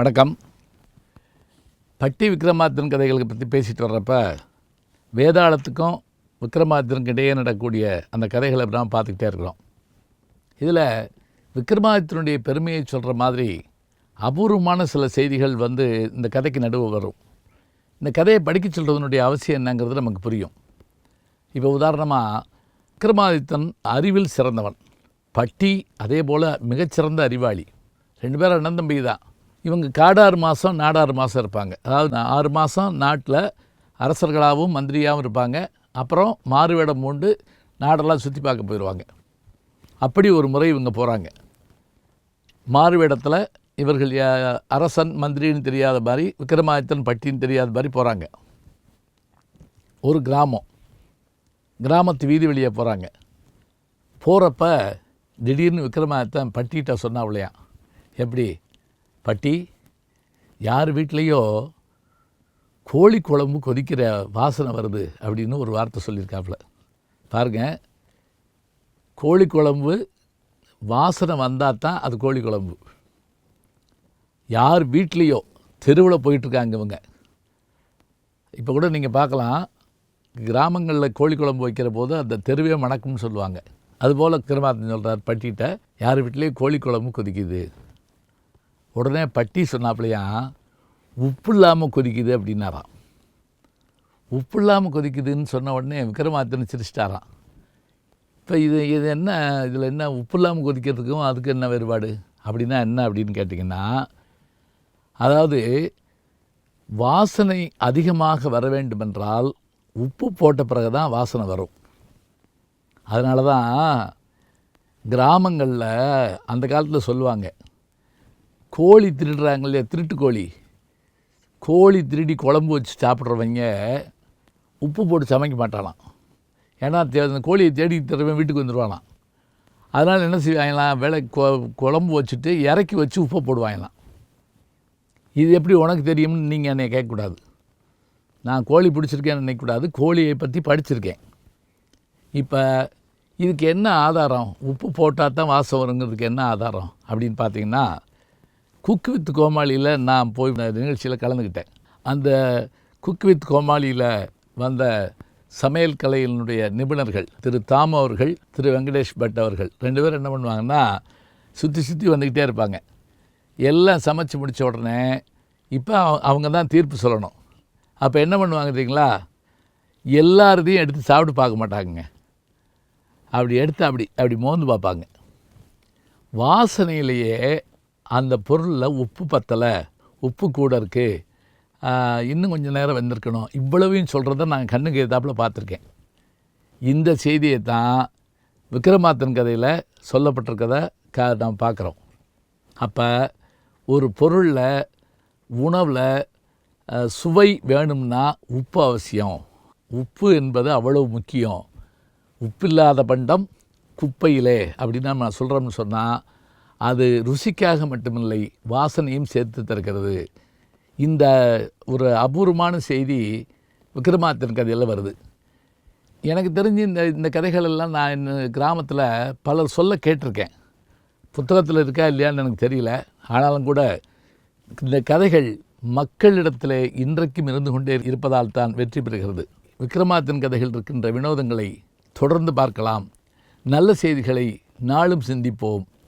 வணக்கம். பட்டி விக்ரமாதித்தன் கதைகளை பற்றி பேசிட்டு வர்றப்ப வேதாளத்துக்கும் விக்ரமாதித்தனுக்கு இடையே நடக்கக்கூடிய அந்த கதைகளை நாம் பார்த்துக்கிட்டே இருக்கிறோம். இதில் விக்ரமாதித்தனுடைய பெருமையை சொல்கிற மாதிரி அபூர்வமான சில செய்திகள் வந்து இந்த கதைக்கு நடுவு வரும். இந்த கதையை படிக்க சொல்கிறதுனுடைய அவசியம் என்னங்கிறது நமக்கு புரியும். இப்போ உதாரணமாக விக்ரமாதித்தன் அறிவில் சிறந்தவன். பட்டி அதே போல் மிகச்சிறந்த அறிவாளி. ரெண்டு பேரும் அண்ணன் தம்பி தான் இவங்க காடாறு மாதம் நாடாறு மாதம் இருப்பாங்க. அதாவது ஆறு மாதம் நாட்டில் அரசர்களாகவும் மந்திரியாகவும் இருப்பாங்க. அப்புறம் மாறுவேடம் பூண்டு நாடெல்லாம் சுற்றி பார்க்க போயிடுவாங்க அப்படி ஒரு முறை இவங்க போகிறாங்க மாறுவேடத்தில் இவர்கள் அரசன் மந்திரின்னு தெரியாத மாதிரி விக்ரமாதித்தன் பட்டின்னு தெரியாத மாதிரி போகிறாங்க ஒரு கிராமம். கிராமத்து வீதி வழியாக போகிறாங்க போகிறப்ப திடீர்னு விக்ரமாதித்தன் பட்டிகிட்ட சொன்னாவில்லையா எப்படி? பட்டி யார் வீட்லேயோ கோழி குழம்பு கொதிக்கிற வாசனை வருது அப்படின்னு ஒரு வார்த்தை சொல்லியிருக்காப்புல. பாருங்க கோழி குழம்பு வாசனை வந்தால் தான் அது கோழி குழம்பு. யார் வீட்லேயோ தெருவில் போயிட்டுருக்காங்க இவங்க. இப்போ கூட நீங்கள் பார்க்கலாம் கிராமங்களில் கோழி குழம்பு வைக்கிற போது அந்த தெருவே மணக்கும்னு சொல்லுவாங்க. அதுபோல் கிரமாத்தன் சொல்கிறார் பட்டிகிட்ட யார் வீட்லேயும் கோழி குழம்பு கொதிக்குது. உடனே பட்டி சொன்னாப்பிலையா உப்பு இல்லாமல் கொதிக்குது அப்படின்னாராம். உப்பு இல்லாமல் கொதிக்குதுன்னு சொன்ன உடனே விக்ரமாதித்தன் சிரிச்சிட்டாராம். இப்போ இது இது என்ன இதில் என்ன உப்பு இல்லாமல் கொதிக்கிறதுக்கும் அதுக்கு என்ன வேறுபாடு? அப்படின்னா என்ன அப்படின்னு கேட்டிங்கன்னா அதாவது வாசனை அதிகமாக வர வேண்டுமென்றால் உப்பு போட்ட பிறகு தான் வாசனை வரும். அதனால தான் கிராமங்களில் அந்த காலத்தில் சொல்லுவாங்க கோழி திருடுறாங்க இல்லையா? திருட்டு கோழி. கோழி திருடி குழம்பு வச்சு சாப்பிட்றவங்க உப்பு போட்டு சமைக்க மாட்டானாம் ஏன்னா தே- அந்த கோழியை தேடி தருவன் வீட்டுக்கு வந்துடுவானாம் அதனால் என்ன செய்வாங்களாம்? வேலை குழம்பு வச்சுட்டு இறக்கி வச்சு உப்பை போடுவாங்களாம். இது எப்படி உனக்கு தெரியும்னு நீங்கள் என்னை கேட்கக்கூடாது. நான் கோழி பிடிச்சிருக்கேன்னு நினைக்கக்கூடாது. கோழியை பற்றி படிச்சிருக்கேன். இப்போ இதுக்கு என்ன ஆதாரம்? உப்பு போட்டால் தான் வாசம் வருங்கிறதுக்கு என்ன ஆதாரம்? அப்படின்னு பார்த்தீங்கன்னா குக் வித் கோமாளியில் நான் போய் நிகழ்ச்சியில் கலந்துக்கிட்டேன் அந்த குக் வித் கோமாளியில் வந்த சமையல் கலையினுடைய நிபுணர்கள் திரு தாம் அவர்கள் திரு வெங்கடேஷ் பட் அவர்கள் ரெண்டு பேரும் என்ன பண்ணுவாங்கன்னா சுற்றி சுற்றி வந்துக்கிட்டே இருப்பாங்க. எல்லாம் சமைச்சு முடித்த உடனே இப்போ அவங்க தான் தீர்ப்பு சொல்லணும். அப்போ என்ன பண்ணுவாங்க தெரியுங்களா? எல்லாரதையும் எடுத்து சாப்பிட்டு பார்க்க மாட்டாங்க அப்படி எடுத்து அப்படி அப்படி மோந்து பார்ப்பாங்க. வாசனையிலேயே அந்த பொருளில் உப்பு பத்தலை. உப்பு கூட இருக்குது இன்னும் கொஞ்சம் நேரம் வந்திருக்கணும். இவ்வளவையும் சொல்கிறத நான் கண்ணுக்கு எதாப்பில் பார்த்துருக்கேன். இந்த செய்தியை தான் விக்ரமாத்தன் கதையில் சொல்லப்பட்டிருக்கதை க நாம் பார்க்குறோம். அப்போ ஒரு பொருளில் உணவில் சுவை வேணும்னா உப்பு அவசியம். உப்பு என்பது அவ்வளோ முக்கியம். உப்பில்லாத பண்டம் குப்பையிலே. அப்படின்னு நம்ம சொல்கிறோம்னு சொன்னால் அது ருசிக்காக மட்டுமில்லை வாசனையும் சேர்த்து தருகிறது. இந்த ஒரு அபூர்வமான செய்தி விக்ரமாத்தன் கதையில் வருது. எனக்கு தெரிஞ்சு இந்த இந்த கதைகள் எல்லாம் நான் இந்த கிராமத்தில் பலர் சொல்ல கேட்டிருக்கேன். புத்தகத்தில் இருக்கா இல்லையான்னு எனக்கு தெரியல. ஆனாலும் கூட இந்த கதைகள் மக்களிடத்தில் இன்றைக்கும் இருந்து கொண்டே இருப்பதால் தான் வெற்றி பெறுகிறது. விக்ரமாத்தன் கதைகள் இருக்கின்ற வினோதங்களை தொடர்ந்து பார்க்கலாம். நல்ல செய்திகளை நாளும் சிந்திப்போம்.